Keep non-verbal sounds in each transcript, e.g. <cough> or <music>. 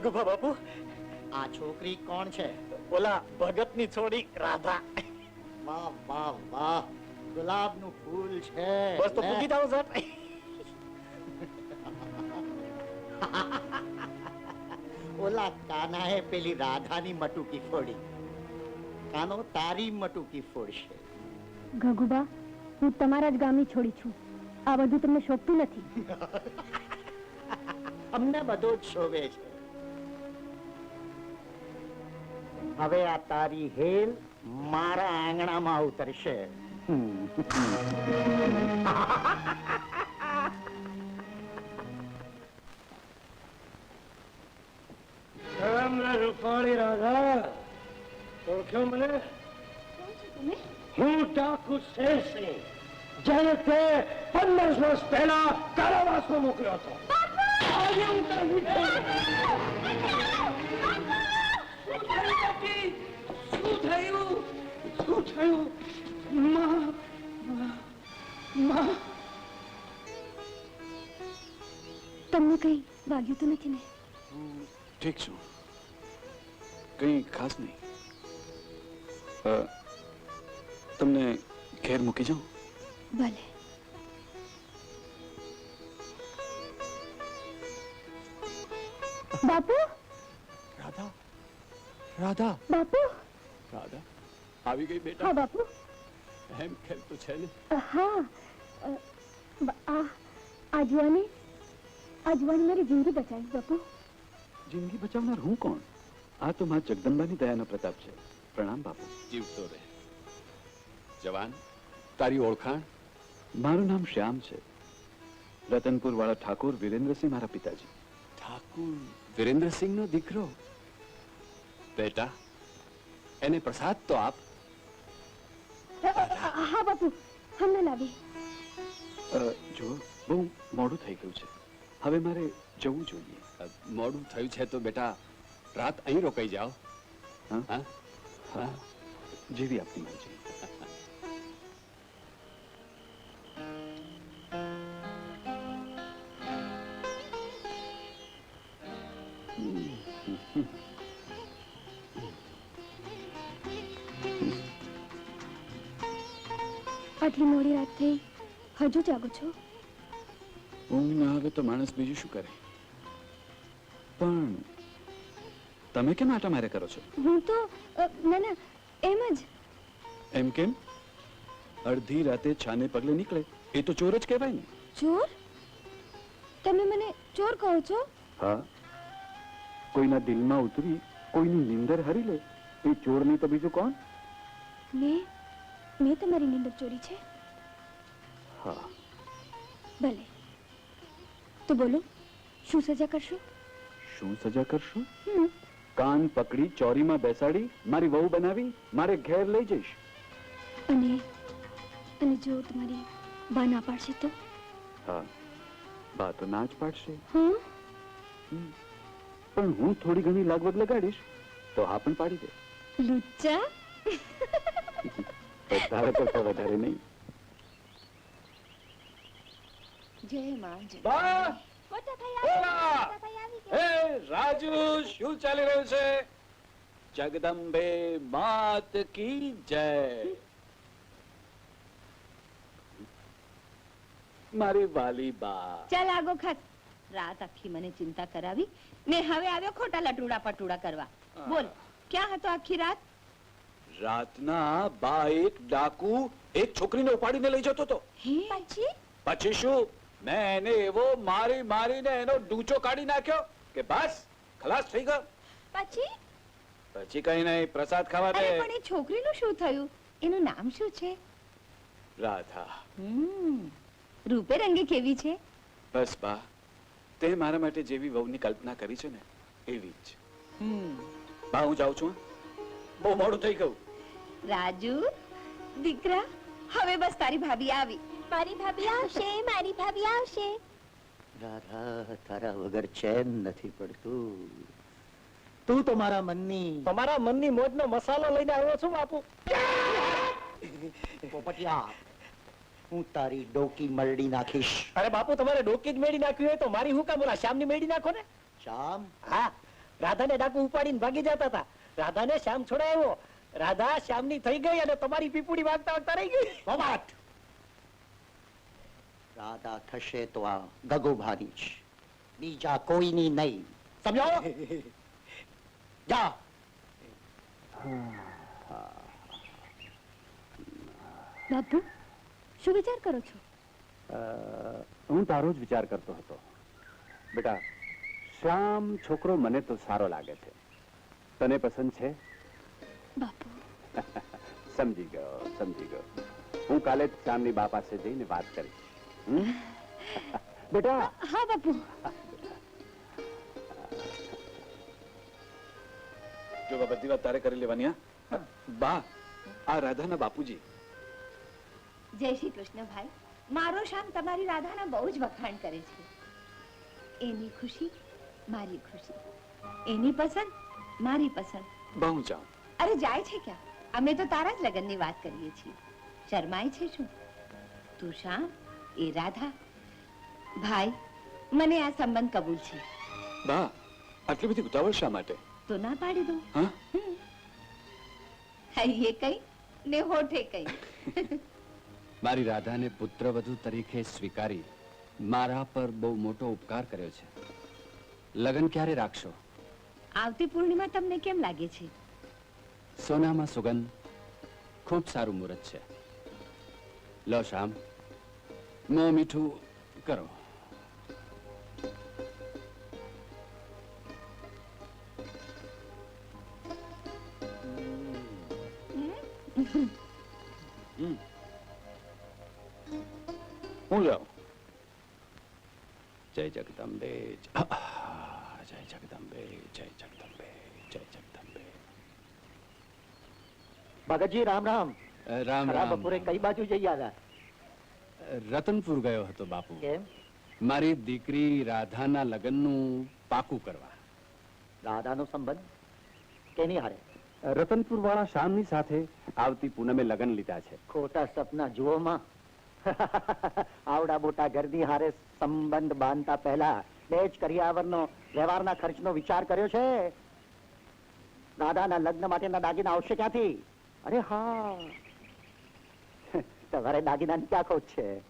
ગગુભા બાપુ? આ છોકરી કોણ છે? ઓલા ભગતની છોડી રાધા. વાહ વાહ વાહ. ગુલાબનું ફૂલ છે બસ તો. પૂકી જાઓ સાહેબ. ઓલા કાનાએ પેલી રાધાની મટુકી ફોડી. કાનો તારી મટુકી ફોડશે. ગગુબા હું તમારા જ ગામની છોડી છું. આ બધું તમને શોભતું નથી. અમને બધું જ શોભે છે. હવે આ તારી હેલ મારા આંગણામાં ઉતરશે. રૂપાળી રાધા ઓળખ્યો મને? હું ડાકુ શેરસિંહ. જેને તે પંદર વર્ષ પહેલા કારાવાસમાં મોકલ્યો હતો. આજે શું થયું? શું થયું? માં માં તમને કઈ વાગ્યું તો નથી ને? ઠીક છું. કઈ ખાસ નહીં. તમને ઘેર મૂકી જાઉં? ભલે. બાપુ? રાધા? રાધા. બાપુ? રાધા આવી ગઈ હા બાપુ. એમ કેમ તો છે ને? હા. અ, બ- આ આ જુવાની મારી જિંદગી બચાવી બાપુ. જિંદગી બચાવનાર હું કોણ? આ તો માં જગદંબાની દયાનો પ્રતાપ છે. પ્રણામ બાપુ. જીવતો રહે. જવાન તારી ઓળખાણ? મારું નામ શ્યામ છે. રતનપુર વાળા ઠાકોર વિરેન્દ્રસિંહ મારા પિતાજી. ઠાકુર વિરેન્દ્રસિંહનો દીકરો? બેટા એને પ્રસાદ તો આપ હા બાપુ હમણાં લાવી. જો બહુ મોડું થઈ ગયું છે. હવે મારે જવું જોઈએ. મોડું થયું છે તો બેટા રાત અહીં રોકાઈ જાઓ. હા? હા? હા. જેવી આપની મરજી. <laughs> આટલી મોડી રાત થઈ હજુ જાગો છો? ઊંઘ ના આવે તો માણસ બીજું શું કરે? પણ તમે કેમ આટા મારે કરો છો? હું તો અ, ના ના એમ જ. એમ કેમ? અડધી રાતે છાને પગલે નીકળે એ તો ચોર જ કહેવાય ને. ચોર? તમે મને ચોર કહો છો? હા. કોઈના દિલમાં ઉતરી કોઈની નિંદર હરી લે એ ચોર નહીં તો બીજું કોણ? મેં મેં તમારી નીંદર ચોરી છે? હા. ભલે. તો બોલો શું સજા કરશો? શું સજા કરશો? કાન પકડી ચોરીમાં બેસાડી મારી વહુ બનાવી મારે ઘેર લઈ જઈશ. અને અને જો તમારી બા ના પાડશે તો? હા. બા તો ના જ પાડશે. પણ હું થોડી ઘણી લાગવગ લગાડીશ તો હા પણ પાડી દે. લુચ્ચા. તારે કરતા વધારે નહીં. જય માં જય બા રાજુ શું ચાલી રહ્યું છે? જગદંબે માત કી જય. મારી વાલી બા. ચાલ આગો ખાત રાત આખી મને ચિંતા કરાવી. ને હવે આવ્યો ખોટા લટુડા પટુડા કરવા. બોલ ક્યાં હતો આખી રાત? રાતના બા એક ડાકુ એક છોકરીને ઉપાડીને લઈ જતો હતો. પછી પછી શું? મેં એને એવો મારી મારીને એનો ડૂચો કાઢી નાખ્યો કે બસ ખલાસ થઈ ગયો. પછી પછી કઈ નહીં પ્રસાદ ખાવા અરે દે. પણ એ છોકરીનું શું થયું? એનું નામ શું છે? રાધા. હમ રૂપે રંગે કેવી છે? બસ બા. તે મારા માટે જેવી વહુની કલ્પના કરી છે ને એવી જ. હમ. બા હું જાઉં છું બહુ મોડું થઈ ગયું. રાજુ દીકરા હવે બસ તારી ભાભી આવી. મારી ભાભી આવશે મારી ભાભી આવશે. રાધા તારા વગર ચેન નથી પડતું. તું તો મારા મનની તમારા મનની મોજનો મસાલો લઈને આવ્યો છું બાપુ. પોપટિયા હું તારી ડોકી મરડી નાખીશ. અરે બાપુ તમારે ડોકી જ મેળી નાખવી હોય તો મારી હું કામ? ઓલા શ્યામની મેળી નાખો ને. શ્યામ? હા રાધાને ડાકુ ઉપાડીને ભાગી જતા હતા. રાધાને શ્યામ છોડાયો. રાધા શ્યામની થઈ ગઈ અને તમારી પીપુડી વાગતા વાગતા રહી ગઈ. રાધા થશે તો આ ગગુભાની જ. બીજા કોઈની નહીં. સમજાવો <laughs> જા. બાપુ શું વિચાર કરો છો? હું તારો જ વિચાર કરતો હતો. બેટા શ્યામ છોકરો મને તો સારો લાગે છે. તને પસંદ છે? બાપુ સમજી ગયો સમજી ગયો. હું કાલે જ શ્યામની બા પાસે જઈને વાત કરીશ. <laughs> બેટા! હા બાપુ. જો બધી વાત તારે કરી લેવાની હા? બા આ રાધાના બાપુજી. જય શ્રી કૃષ્ણ ભાઈ. મારો શામ તમારી રાધાના બહુ જ વખાણ કરે છે. એની ખુશી મારી ખુશી. એની પસંદ મારી પસંદ. બહુ જાઉં. અરે જાય છે ક્યાં? અમે તો તારા જ લગ્નની વાત કરીએ છીએ. શરમાય છે શું? તું શ્યામ એ રાધા. ભાઈ મને આ સંબંધ કબૂલ છે. બા આટલી બધી ઉતાવળ શા માટે? તો ના પાડી દો એ કઈ ને હોઠે કઈ. મારી રાધાને પુત્રવધુ તરીકે સ્વીકારી મારા પર બહુ મોટો ઉપકાર કર્યો છે. લગ્ન ક્યારે રાખશો? આવતી પૂર્ણિમા તમને કેમ લાગે છે? સોનામાં સુગંધ ખૂબ સારું મુહૂર્ત છે. લો શામ મોં મીઠું કરો. હું જાઉં? જય જગદંબે જય જગદંબે જય જગદંબે જય જગદંબે ભગતજી રામ રામ. રામ રામ. બપોરે કઈ બાજુ જઈ આવ્યા? રતનપુર ગયો હતો બાપુ. કેમ? મારી દીકરી રાધાના લગ્નનું પાકું કરવા. રાધાનો સંબંધ? કેની હારે? રતનપુર વાળા શામની સાથે આવતી પૂનમે લગ્ન લીધા છે. ખોટા સપના જુઓમાં. <laughs> આવડા મોટા ઘરની હારે સંબંધ બાંધતા પહેલા બે જ કરિયાવરનો વ્યવહારના ખર્ચનો વિચાર કર્યો છે. દાદાના લગ્ન માટેના દાગીના આવશે ક્યાંથી? અરે હા. તમારે દાગીનાની ક્યાં ખોટ છે.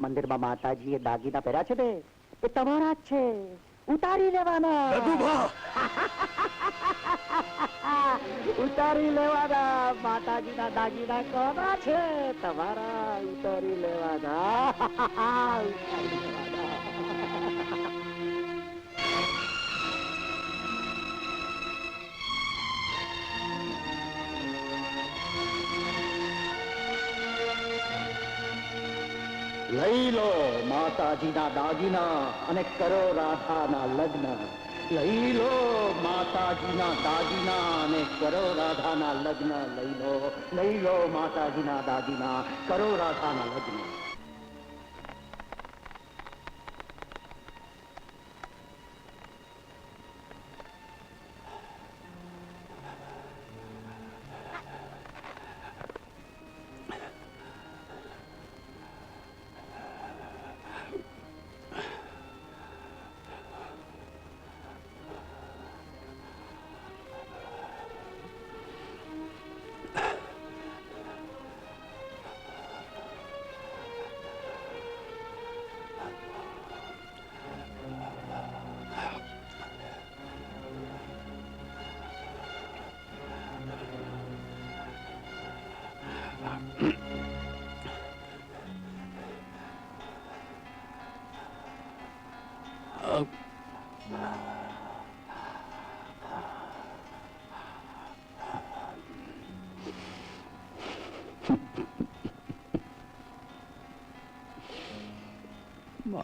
મંદિરમાં માતાજીએ દાગીના પહેર્યા છે ને એ તમારા જ છે. ઉતારી લેવાના. ઉતારી લેવાના. માતાજીના દાગીના કોના છે? તમારા ઉતારી લેવાના. <laughs> ઉતારી લેવાના. લઈ લો માતાજીના દાગીના અને કરો રાધાના લગ્ન. લઈ લો માતાજીના દાગીના અને કરો રાધાના લગ્ન. લઈ લો લઈ લો માતાજીના દાગીના, કરો રાધાના લગ્ન. કોણ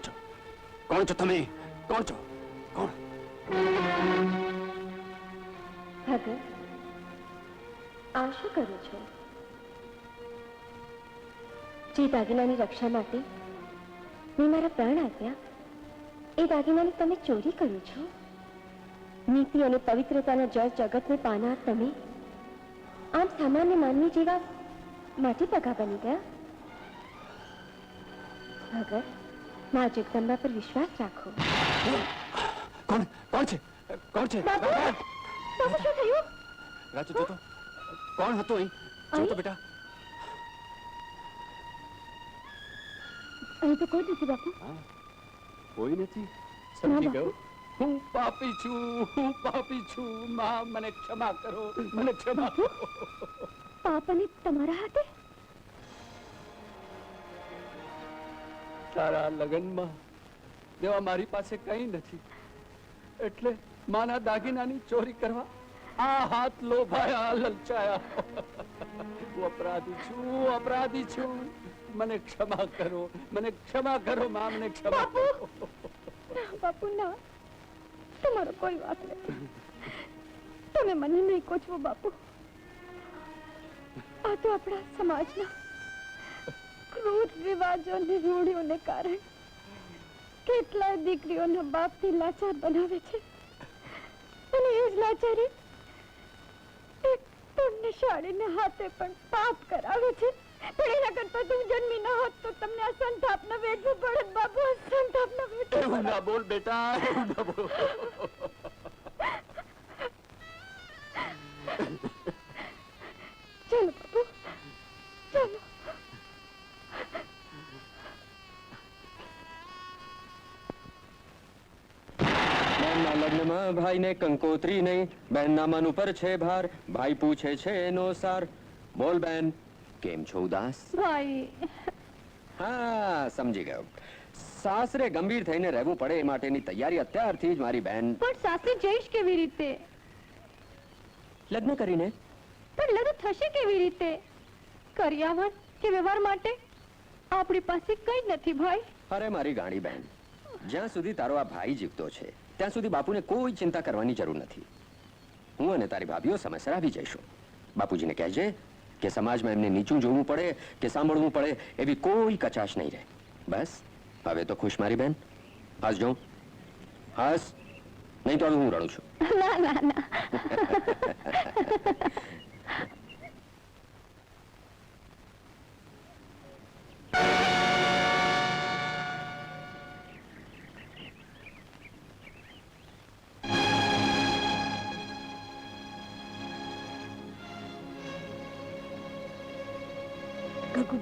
છો કોણ છો તમે કોણ શું કરો છો? જે દાગીનાની રક્ષા માટે મેં મારા પ્રાણ આપ્યા એ દાગીનાની તમે ચોરી કરો છો? નીતિ અને પવિત્રતાના જળ જગતને પાનાર તમે આમ સામાન્ય માનવી જેવા માટી પગા બની ગયા? ભગત મા જગદંબા પર વિશ્વાસ રાખો. કોણ? કોણ છે? કોણ છે? બાપુ! બાપુ શું થયું? રાજુ જો તો. કોણ હતું અહીં? જો તો બેટા. અહીં તો કોઈ નથી બાપુ. કોઈ નથી. સમજી ગયો? હું પાપી છું હું પાપી છું. માં મને ક્ષમા કરો મને ક્ષમા કરો. પાપને તમારા હાથે? તારા લગનમાં દેવા મારી પાસે કંઈ નથી. એટલે માના દાગીનાની ચોરી કરવા આ હાથ લોભાયા, લલચાયા. હું અપરાધી છું અપરાધી છું. મને ક્ષમા કરો, મને ક્ષમા કરો, માં મને ક્ષમા કરો. બાપુ! ના. તમારો કોઈ વાત નથી. તમે મને નહીં કોચવો, બાપુ. આ તો આપણા સમાજના ક્રૂર રિવાજો અને રૂઢિઓને કારણે કેટલાય દીકરીઓના બાપથી લાચાર બનાવે છે. અને એ જ લાચારી એક પુણ્યશાળીને હાથે પણ પાપ કરાવે છે પણ એના કરતા તું જન્મી ન હોત તો તમને આ સંતાપના વેઠવું પડત બાપુ, આ સંતાપના વેઠવું. ના બોલ બેટા લગ્નમાં ભાઈને કંકોત્રી નહીં બહેનના મન ઉપર છે ભાર ભાઈ પૂછે છે એનો સાર. બોલ બેન કેમ છો ઉદાસ? ભાઈ. હા સમજી ગયો. સાસરે ગંભીર થઈને રહેવું પડે એ માટેની તૈયારી અત્યારથી જ મારી બહેન પણ સાસરે જઈશ કેવી રીતે? લગ્ન કરીને? પણ લગ્ન થશે કેવી રીતે? કર્યાવર કે વ્યવહાર માટે? આપણી પાસે કઈ નથી ભાઈ. અરે મારી ગાણી બહેન જ્યાં સુધી તારો આ ભાઈ જીવતો છે ત્યાં સુધી બાપુને કોઈ ચિંતા કરવાની જરૂર નથી. હું અને તારી ભાભીઓ સમયસર આવી જઈશું. બાપુજીને કહેજે કે સમાજમાં એમને નીચું જોવું પડે કે સાંભળવું પડે એવી કોઈ કચાશ નહીં રહે. બસ હવે તો ખુશ મારી બેન. હાસ જો. હસ. નહીં તો હું રડું છું. <laughs> ના ના ના. <laughs>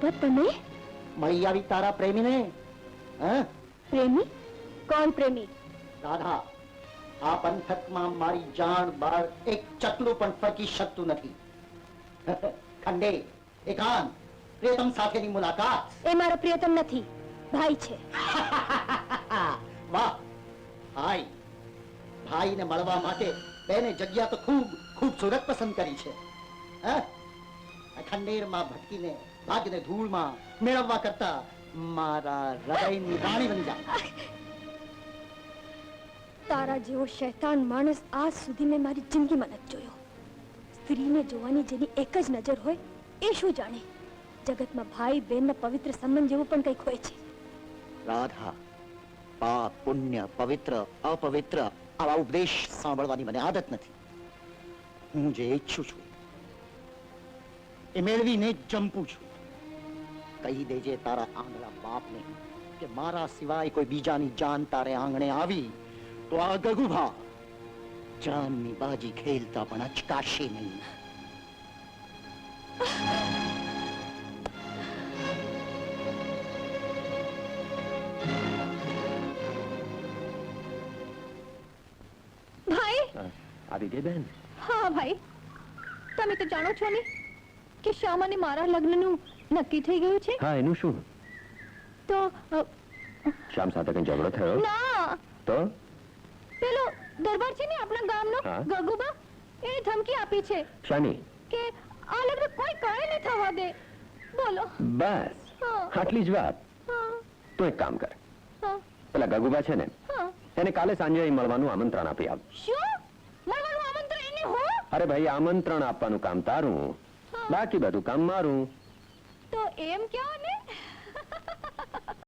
ગગુબા તમે? મળી આવી તારા પ્રેમીને? હા? પ્રેમી? કોણ પ્રેમી? દાદા આ પંથકમાં મારી જાણ બાર એક ચકલું પણ ફરકી શકતું નથી. <laughs> ખંડે એકાંત પ્રિયતમ સાથેની મુલાકાત. એ મારો પ્રિયતમ નથી ભાઈ છે. <laughs> વાહ ભાઈ. ભાઈને મળવા માટે બેને જગ્યા તો ખૂબ ખૂબસૂરત પસંદ કરી છે. હા? આ ખંડેરમાં ભટકીને ભાગને ધૂળમાં મેળવવા કરતા મારા હૃદયની રાણી બની જા. તારા જેવો શૈતાન માણસ આજ સુધી મેં મારી જિંદગીમાં નથી જોયો. સ્ત્રીને જોવાની જેની એક જ નજર હોય એ શું જાણે? જગતમાં ભાઈ બહેનના પવિત્ર સંબંધ જેવું પણ કંઈક હોય છે. રાધા પાપ પુણ્ય પવિત્ર અપવિત્ર આવા ઉપદેશ સાંભળવાની મને આદત નથી. હું જે ઈચ્છું છું એ મેળવીને જંપું છું. કહી દેજે તારા આંગળા બાપને કે મારા સિવાય કોઈ બીજાની જાન તારે આંગણે આવી તો આ ગગુભા જાનની બાજી ખેલતા પણ અચકાશે નહીં. ભાઈ? આવી ગઈ બેન? હા ભાઈ. તમે તો જાણો છો ને કે શ્યામ અને મારા લગ્નનું નક્કી થઈ ગયું છે? હા એનું શું? તો શ્યામ સાથે કઈ ઝઘડો થયો? ના. તો? પેલો દરબાર છે ને આપણા ગામનો ગગુબા એને ધમકી આપી છે શાની? કે આ લગ્ન કોઈ કાંઈ ન થવા દે. બોલો. બસ. આટલી જ વાત. તો એક કામ કર. પેલા ગગુબા છે ને એને કાલે સાંજે અહીં મળવાનું આમંત્રણ આપી આવ. શું? મળવાનું આમંત્રણ એને હું? અરે ભાઈ આમંત્રણ આપવાનું કામ તારું. બાકી બધું કામ મારું. તો એમ કહો ને